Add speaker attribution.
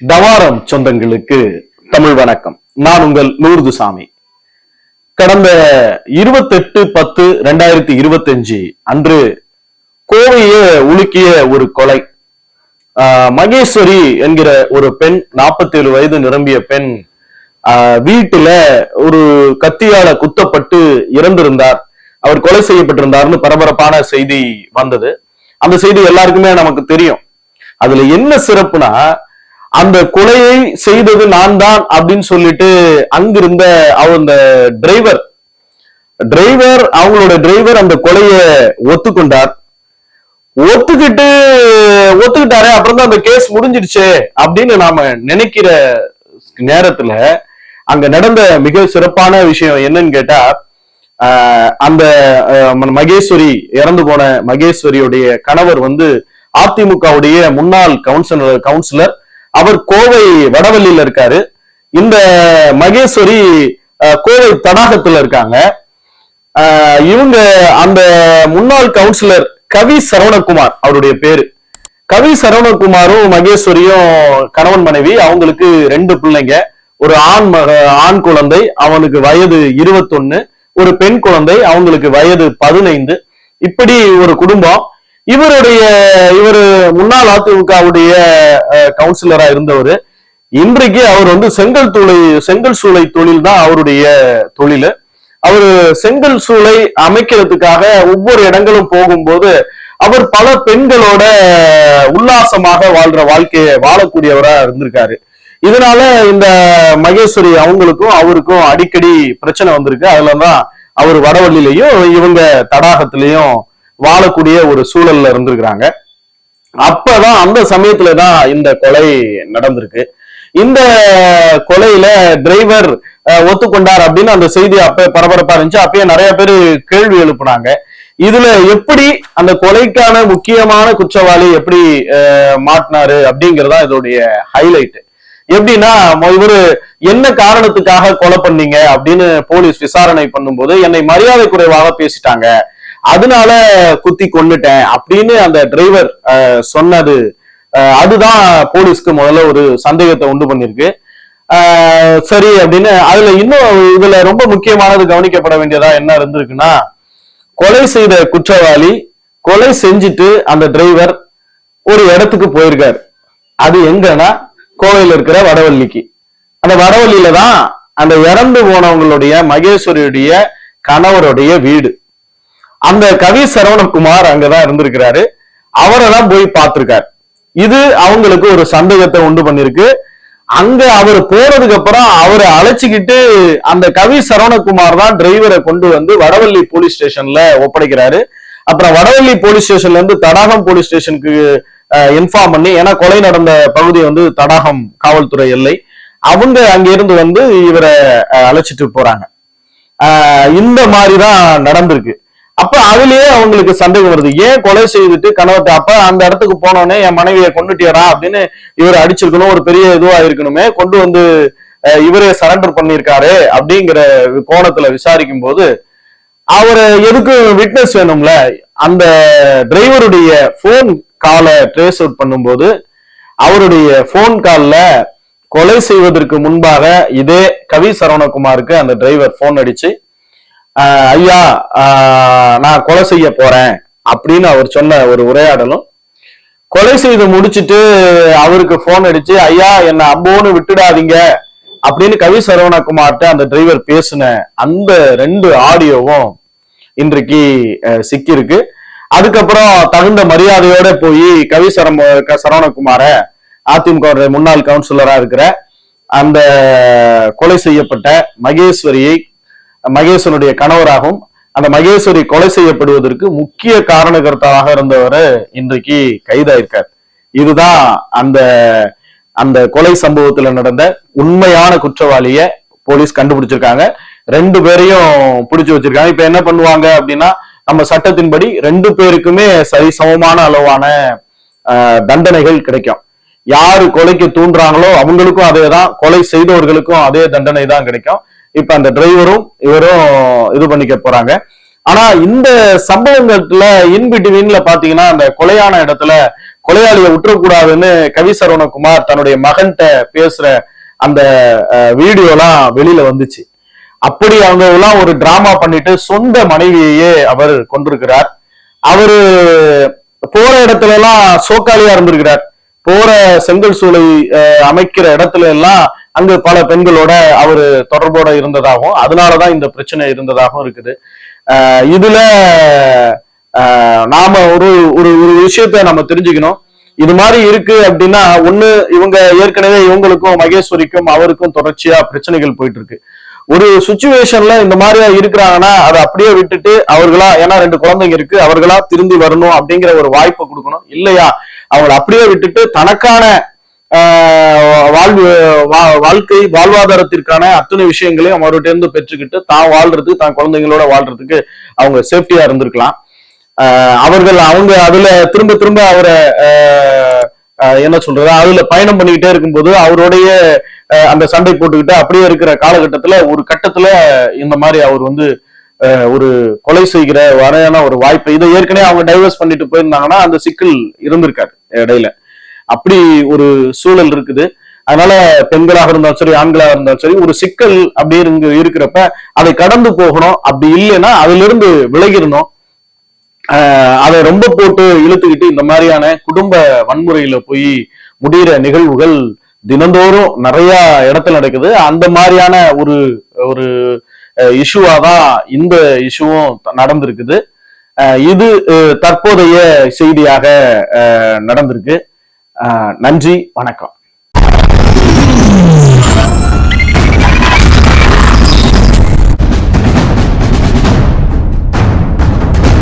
Speaker 1: தவாரம் சொந்தங்களுக்கு தமிழ் வணக்கம். நான் உங்கள் நூறுதுசாமி கடந்த இருபத்தெட்டு பத்து ரெண்டாயிரத்தி இருபத்தஞ்சு அன்று கோவையை உலுக்கிய ஒரு கொலை. மகேஸ்வரி என்கிற ஒரு பெண் 47 வயது நிரம்பிய பெண் ஆஹ் வீட்டுல ஒரு கத்தியால குத்தப்பட்டு இறந்திருந்தார். அவர் கொலை செய்யப்பட்டிருந்தார்னு பரபரப்பான செய்தி வந்தது. அந்த செய்தி எல்லாருக்குமே நமக்கு தெரியும். அதுல என்ன சிறப்புனா அந்த கொலையை செய்தது நான் தான் அப்படின்னு சொல்லிட்டு அங்கிருந்த அவர் அந்த டிரைவர் டிரைவர் அவங்களோட டிரைவர் அந்த கொலையை ஒத்துக்கொண்டார். ஒத்துக்கிட்டு ஒத்துக்கிட்டாரு. அப்புறம் தான் அந்த கேஸ் முடிஞ்சிடுச்சே அப்படின்னு நாம நினைக்கிற நேரத்துல அங்க நடந்த மிக சிறப்பான விஷயம் என்னன்னு கேட்டா அந்த மகேஸ்வரி இறந்து போன மகேஸ்வரியுடைய கணவர் வந்து அதிமுகவுடைய முன்னாள் கவுன்சிலர் கவுன்சிலர் அவர் கோவை வடவள்ளியில இருக்காரு. இந்த மகேஸ்வரி கோவை தடாகத்துல இருக்காங்க. இவங்க அந்த முன்னாள் கவுன்சிலர் கவி சரவணகுமார் அவருடைய பேரு. கவி சரவணகுமாரும் மகேஸ்வரியும் கணவன் மனைவி அவங்களுக்கு ரெண்டு பிள்ளைங்க. ஒரு ஆண் மக ஆண் குழந்தை அவனுக்கு வயது இருபத்தொன்னு. ஒரு பெண் குழந்தை அவங்களுக்கு வயது பதினைந்து. இப்படி ஒரு குடும்பம். இவருடைய இவர் முன்னாள் அதிமுகவுடைய கவுன்சிலரா இருந்தவர். இன்றைக்கு அவர் வந்து செங்கல் தூளை செங்கல் சூளை தொழில் தான் அவருடைய தொழில். அவர் செங்கல் சூளை அமைக்கிறதுக்காக ஒவ்வொரு இடங்களும் போகும்போது அவர் பல பெண்களோட உல்லாசமாக வாழ்ற வாழ்க்கையை வாழக்கூடியவரா இருந்திருக்காரு. இதனால இந்த மகேஸ்வரி அவங்களுக்கும் அவருக்கும் அடிக்கடி பிரச்சனை வந்திருக்கு. அதுலதான் அவர் வடவள்ளிலையும் இவங்க தடாகத்திலையும் வாழக்கூடிய ஒரு சூழல்ல இருந்திருக்கிறாங்க. அப்பதான் அந்த சமயத்துல தான் இந்த கொலை நடந்திருக்கு. இந்த கொலையில டிரைவர் ஒத்துக்கொண்டார் அப்படின்னு அந்த செய்தி அப்ப பரபரப்பா இருந்துச்சு. அப்பயே நிறைய பேர் கேள்வி எழுப்புனாங்க. இதுல எப்படி அந்த கொலைக்கான முக்கியமான குற்றவாளி எப்படி மாட்டினாரு அப்படிங்கறதா இதோடைய ஹைலைட் எப்படின்னா இவரு என்ன காரணத்துக்காக கொலை பண்ணீங்க அப்படின்னு போலீஸ் விசாரணை பண்ணும்போது என்னை மரியாதை குறைவாக பேசிட்டாங்க. அதனால குத்தி கொன்னுட்டேன் அப்படின்னு அந்த டிரைவர் சொன்னது. அதுதான் போலீஸ்க்கு முதல்ல ஒரு சந்தேகத்தை உண்டு பண்ணிருக்கு. சரி அப்படின்னு அதுல இன்னும் இதுல ரொம்ப முக்கியமானது கவனிக்கப்பட வேண்டியதா என்ன இருந்திருக்குன்னா கொலை செய்த குற்றவாளி கொலை செஞ்சுட்டு அந்த டிரைவர் ஒரு இடத்துக்கு போயிருக்காரு. அது எங்கன்னா கோவையில் இருக்கிற வடவள்ளிக்கு அந்த வடவள்ளியில தான் அந்த இறந்து போனவங்களுடைய மகேஸ்வரியுடைய கணவருடைய வீடு. அந்த கவி சரவணகுமார் அங்கதான் இருந்திருக்கிறாரு. அவரை தான் போய் பார்த்திருக்காரு. இது அவங்களுக்கு ஒரு சந்தேகத்தை உண்டு பண்ணிருக்கு. அங்க அவர் போனதுக்கு அப்புறம் அவரை அழைச்சிக்கிட்டு அந்த கவி சரவணகுமார் தான் டிரைவரை கொண்டு வந்து வடவள்ளி போலீஸ் ஸ்டேஷன்ல ஒப்படைக்கிறாரு. அப்புறம் வடவள்ளி போலீஸ் ஸ்டேஷன்ல இருந்து தடாகம் போலீஸ் ஸ்டேஷனுக்கு இன்ஃபார்ம் பண்ணி ஏன்னா கொலை நடந்த பகுதி வந்து தடாகம் காவல்துறை எல்லை. அவங்க அங்கிருந்து வந்து இவரை அழைச்சிட்டு போறாங்க. இந்த மாதிரி தான் நடந்திருக்கு. அப்ப அதுலயே அவங்களுக்கு சந்தேகம் வருது. ஏன் கொலை செய்துட்டு கணவத்தை அப்ப அந்த இடத்துக்கு போனோடனே என் மனைவியை கொண்டுட்டியடா அப்படின்னு இவர் அடிச்சிருக்கணும். ஒரு பெரிய இதுவா இருக்கணுமே. கொண்டு வந்து இவரே சரண்டர் பண்ணியிருக்காரு அப்படிங்கிற கோணத்துல விசாரிக்கும் போது அவர் எதுக்கு விட்னஸ் வேணும்ல? அந்த டிரைவருடைய போன் காலை ட்ரேஸ் அவுட் பண்ணும்போது அவருடைய போன் காலில் கொலை செய்வதற்கு முன்பாக இதே கவி சரவணகுமாருக்கு அந்த டிரைவர் போன் அடிச்சு ஐயா நான் கொலை செய்ய போறேன் அப்படின்னு அவர் சொன்ன ஒரு உரையாடலும் கொலை செய்து முடிச்சுட்டு அவருக்கு போன் அடிச்சு ஐயா என்ன அம்போன்னு விட்டுடாதீங்க அப்படின்னு கவி சரவணகுமார்ட்ட அந்த டிரைவர் பேசின அந்த ரெண்டு ஆடியோவும் இன்றைக்கு சிக்கியிருக்கு. அதுக்கப்புறம் தகுந்த மரியாதையோட போய் கவி சரம் சரவணகுமார அதிமுக முன்னாள் கவுன்சிலரா இருக்கிற அந்த கொலை செய்யப்பட்ட மகேஸ்வரியை மகேசனுடைய கணவராகவும் அந்த மகேஸ்வரி கொலை செய்யப்படுவதற்கு முக்கிய காரணகர்த்தாவாக இருந்தவர் இன்றைக்கு கைதாயிருக்கார். இதுதான் அந்த அந்த கொலை சம்பவத்துல நடந்த உண்மையான குற்றவாளிய போலீஸ் கண்டுபிடிச்சிருக்காங்க. ரெண்டு பேரையும் பிடிச்சு வச்சிருக்காங்க. இப்ப என்ன பண்ணுவாங்க அப்படின்னா நம்ம சட்டத்தின்படி ரெண்டு பேருக்குமே சரி சமமான அளவான ஆஹ், தண்டனைகள் கிடைக்கும். யாரு கொலைக்கு தூண்டுறாங்களோ அவங்களுக்கும் அதே தான் கொலை செய்தவர்களுக்கும் அதே தண்டனை தான் கிடைக்கும். இப்ப அந்த டிரைவரும் இவரும் இது பண்ணிக்க போறாங்க. ஆனா இந்த சம்பவங்கள்ல இன்பிட்வீன்ல பாத்தீங்கன்னா அந்த கொலையான இடத்துல கொலையாளியை விட்டுறக்கூடாதுன்னு கவி சரவணகுமார் தன்னுடைய மகன்கிட்ட பேசுற அந்த வீடியோலாம் வெளியில வந்துச்சு. அப்படி அவங்க எல்லாம் ஒரு டிராமா பண்ணிட்டு சொந்த மனைவியையே அவர் கொண்டிருக்கிறார் அவரு போற இடத்துல எல்லாம் சோக்காளியா இருந்திருக்கிறார். போற செங்கல் சூளை அஹ், அமைக்கிற இடத்துல எல்லாம் அங்கு பல பெண்களோட அவர் தொடர்போட இருந்ததாகவும் அதனாலதான் இந்த பிரச்சனை இருந்ததாகவும் இருக்குது. இதுல நாம ஒரு ஒரு ஒரு விஷயத்த நம்ம தெரிஞ்சுக்கணும். இது மாதிரி இருக்கு அப்படின்னா ஒண்ணு இவங்க ஏற்கனவே இவங்களுக்கும் மகேஸ்வரிக்கும் அவருக்கும் தொடர்ச்சியா பிரச்சனைகள் போயிட்டு இருக்கு ஒரு சுச்சுவேஷன்ல இந்த மாதிரியா இருக்கிறாங்கன்னா அதை அப்படியே விட்டுட்டு அவர்களா ஏன்னா ரெண்டு குழந்தைங்க இருக்கு அவர்களா திரும்பி வரணும் அப்படிங்கிற ஒரு வாய்ப்பை கொடுக்கணும். இல்லையா? அவங்களை அப்படியே விட்டுட்டு தனக்கான வாழ்வு வா- வாழ்க்கை வாழ்வாதாரத்திற்கான அத்தனை விஷயங்களையும் அவர்கிட்ட இருந்து பெற்றுக்கிட்டு தான் வாழ்றதுக்கு தான் குழந்தைங்களோட வாழ்றதுக்கு அவங்க சேஃப்டியா இருந்திருக்கலாம். அவர்கள் அவங்க அதுல திரும்ப திரும்ப அவரை என்ன சொல்றது அதுல பயணம் பண்ணிக்கிட்டே இருக்கும்போது அவருடைய அந்த சண்டை போட்டுக்கிட்டு அப்படியே இருக்கிற காலகட்டத்துல ஒரு கட்டத்துல இந்த மாதிரி அவர் வந்து ஒரு கொலை செய்கிற வரையான ஒரு வாய்ப்பு இதை ஏற்கனவே அவங்க டைவர்ஸ் பண்ணிட்டு போயிருந்தாங்கன்னா அந்த சிக்கல் இருந்திருக்காரு இடையில. அப்படி ஒரு சூழல் இருக்குது. அதனால பெண்களாக இருந்தாலும் சரி ஆண்களாக இருந்தாலும் சரி ஒரு சிக்கல் அப்படி இருக்கிறப்ப அதை கடந்து போகணும். அப்படி இல்லைன்னா அதுல இருந்து விலகிடணும் அதை ரொம்ப போட்டு இழுத்துக்கிட்டு இந்த மாதிரியான குடும்ப வன்முறையில போய் முடிகிற நிகழ்வுகள் தினந்தோறும் நிறைய இடத்துல நடக்குது. அந்த மாதிரியான ஒரு ஒரு இஷ்யூவா தான் இந்த இஷ்யூவும் நடந்திருக்குது. இது தற்போதைய செய்தியாக நடந்திருக்கு. நன்றி வணக்கம்.